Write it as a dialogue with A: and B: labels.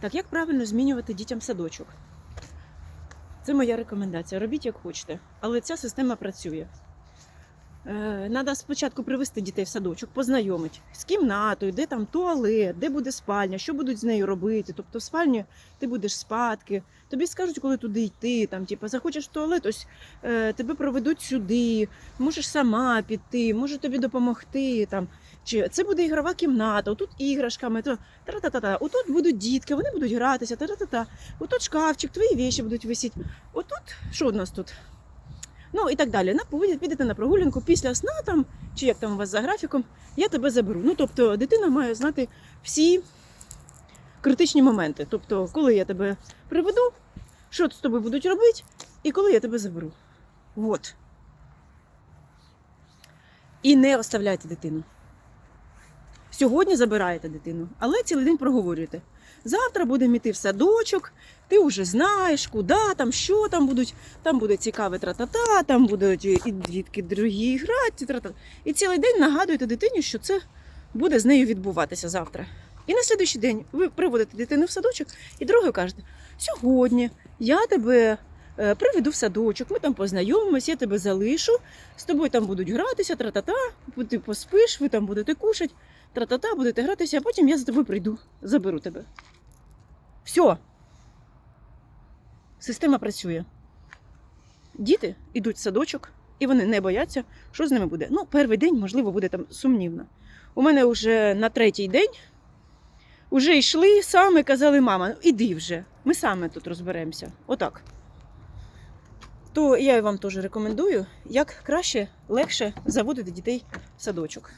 A: Так, як правильно змінювати дітям садочок? Це моя рекомендація. Робіть як хочете, але ця система працює. Треба спочатку привести дітей в садочок, познайомити з кімнатою, де там туалет, де буде спальня, що будуть з нею робити. Тобто в спальні ти будеш спадки, тобі скажуть, коли туди йти. Там, типу, захочеш в туалет, ось е, тебе проведуть сюди, можеш сама піти, можу тобі допомогти. Там. Чи це буде ігрова кімната, отут іграшками, то та-та-та-та. Отут будуть дітки, вони будуть гратися, та-та-та-та. Отут шкафчик, твої віші будуть висіти. Отут, що у нас тут? Ну і так далі. На підете на прогулянку після сна там, чи як там у вас за графіком, я тебе заберу. Ну тобто дитина має знати всі критичні моменти. Тобто, коли я тебе приведу, що з тобою будуть робити, і коли я тебе заберу. Вот. І не оставляйте дитину. Сьогодні забираєте дитину, але цілий день проговорюєте. Завтра будемо йти в садочок, ти вже знаєш, куди там, що там будуть, там буде цікаве тра-та-та, там будуть і дітки другі грати, тра-та. І цілий день нагадуєте дитині, що це буде з нею відбуватися завтра. І на слідуючий день ви приводите дитину в садочок і другою кажете: сьогодні я тебе е, приведу в садочок, ми там познайомимось, я тебе залишу, з тобою там будуть гратися, тра-та-та, ти поспиш, ви там будете кушати, тра-та-та, будете гратися, а потім я за тобою прийду, заберу тебе. Все. Система працює. Діти йдуть в садочок, і вони не бояться, що з ними буде. Ну, перший день, можливо, буде там сумнівно. У мене вже на третій день вже йшли саме, казали, мама, ну іди вже, ми саме тут розберемося. Отак. То я вам теж рекомендую, як краще, легше заводити дітей в садочок.